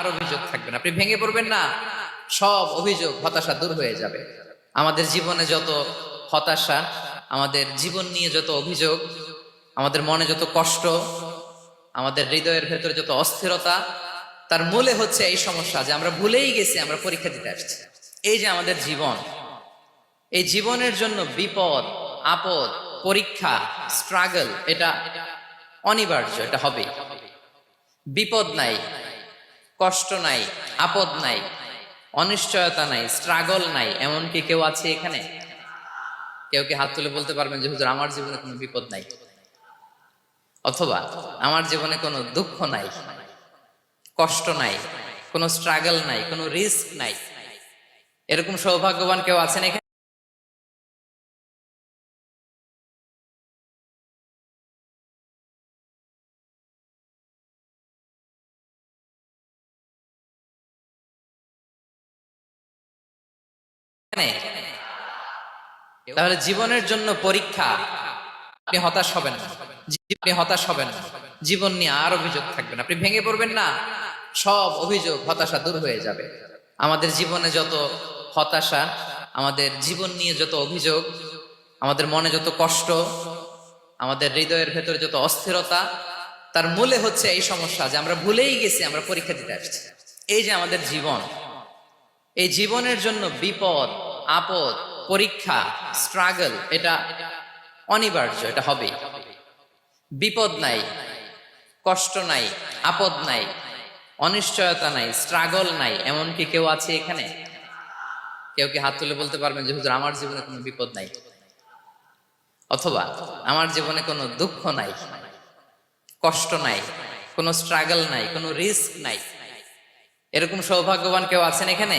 আর অভিযোগ থাকবে না। আপনি ভেঙে পড়বেন না। সব অভিযোগ হতাশা দূর হয়ে যাবে। আমাদের জীবনে যত হতাশা, আমাদের জীবন নিয়ে যত অভিযোগ, আমাদের মনে যত কষ্ট, আমাদের হৃদয়ের ভেতরে যত অস্থিরতা, তার মূলে হচ্ছে এই সমস্যা যে আমরা ভুলেই গেছি, আমরা পরীক্ষা দিতে আসছি। এই যে আমাদের জীবন, এই জীবনের জন্য বিপদ, আপদ, পরীক্ষা স্ট্রাগল এটা অনিবার্য, এটা হবে বিপদ নাই। কষ্ট নাই, আপদ নাই, অনিশ্চয়তা নাই স্ট্রাগল নাই এমন কি কেউ আছে এখানে? কেউ কি হাত তুলে বলতে পারবেন যে, হুজুর, আমার জীবনে কোনো বিপদ নাই? অথবা, আমার জীবনে কোনো দুঃখ নাই, কষ্ট নাই, কোনো স্ট্রাগল নাই, কোনো রিস্ক নাই? এরকম সৌভাগ্যবান কেউ আছেন এখানে? তাহলে জীবনের জন্য পরীক্ষা। আপনি হতাশ হবেন আপনি হতাশ হবেন জীবন নিয়ে আর অভিযোগ থাকবে না। আপনি ভেঙে পড়বেন না। সব অভিযোগ, হতাশা দূর হয়ে যাবে। আমাদের জীবনে যত হতাশা, আমাদের জীবন নিয়ে যত অভিযোগ, আমাদের মনে যত কষ্ট, আমাদের হৃদয়ের ভেতরে যত অস্থিরতা, তার মূলে হচ্ছে এই সমস্যা যে আমরা ভুলেই গেছি, আমরা পরীক্ষা দিতে আসছি। এই যে আমাদের জীবন, এই জীবনের জন্য বিপদ আপদ, পরীক্ষা স্ট্রাগল এটা অনিবার্য, এটা হবে। বিপদ নাই, কষ্ট নাই, আপদ নাই, অনিশ্চয়তা নাই স্ট্রাগল নাই এমন কি কেউ আছে এখানে? কেউ কি হাত তুলে বলতে পারবেন যে, হুজুর, আমার জীবনে কোনো বিপদ নাই? অথবা, আমার জীবনে কোনো দুঃখ নাই, কষ্ট নাই, কোনো স্ট্রাগল নাই, কোনো রিস্ক নাই? এরকম সৌভাগ্যবান কেউ আছেন এখানে?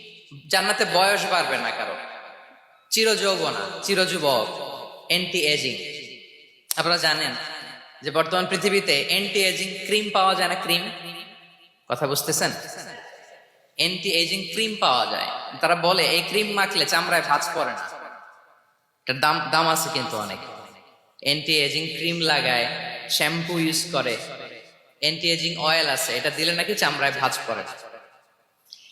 জান্নাতে বয়স বাড়বে না কারও। চির যৌবনা চির যুবক এন্টি এজিং আপনারা জানেন যে বর্তমান পৃথিবীতে এন্টি এজিং ক্রিম পাওয়া যায় না ক্রিম কথা বুঝতেছেন? এন্টি এজিং ক্রিম পাওয়া যায়। তারা বলে, এই ক্রিম মাখলে চামড়ায় ভাঁজ পড়ে না। এটার দাম দাম আছে কিন্তু অনেক। অ্যান্টি এজিং ক্রিম লাগায় শ্যাম্পু ইউজ করে। অ্যান্টি এজিং অয়েল আছে, এটা দিলে নাকি চামড়ায় ভাঁজ পড়ে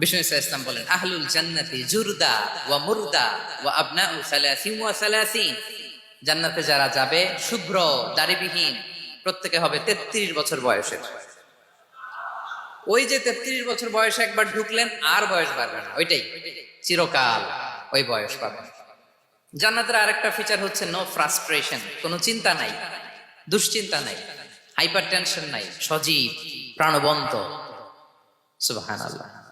বিষ্ণু ইসলাম বলেন, আহলুল জান্নাতি জুরদা ওয়া মুরদা ওয়া আবনাউ সালাসিন ওয়া সালাসিন। জান্নাতে যারা যাবে, শুভ্র দাড়িবিহীন প্রত্যেকে হবে 33 বছর বয়সের। ওই যে 33 বছর বয়সে একবার ঢুকলেন, আর বয়স বাড়বে না, ওইটাই। চিরকাল ওই বয়স পাবেন জান্নাতের আরেকটা ফিচার হচ্ছে নো ফ্রাস্ট্রেশন কোনো চিন্তা নাই, দুশ্চিন্তা নাই হাইপার টেনশন নাই, সজীব, প্রাণবন্ত। সুবহানাল্লাহ।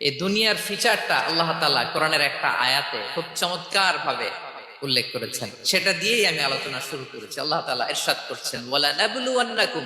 এই দুনিয়ার ফিচারটা আল্লাহ তালা কোরআনের একটা আয়াতে খুব চমৎকার ভাবে উল্লেখ করেছেন। সেটা দিয়েই আমি আলোচনা শুরু করেছি। আল্লাহ তালা এরশাদ করছেন নাবলুওয়ান্নাকুম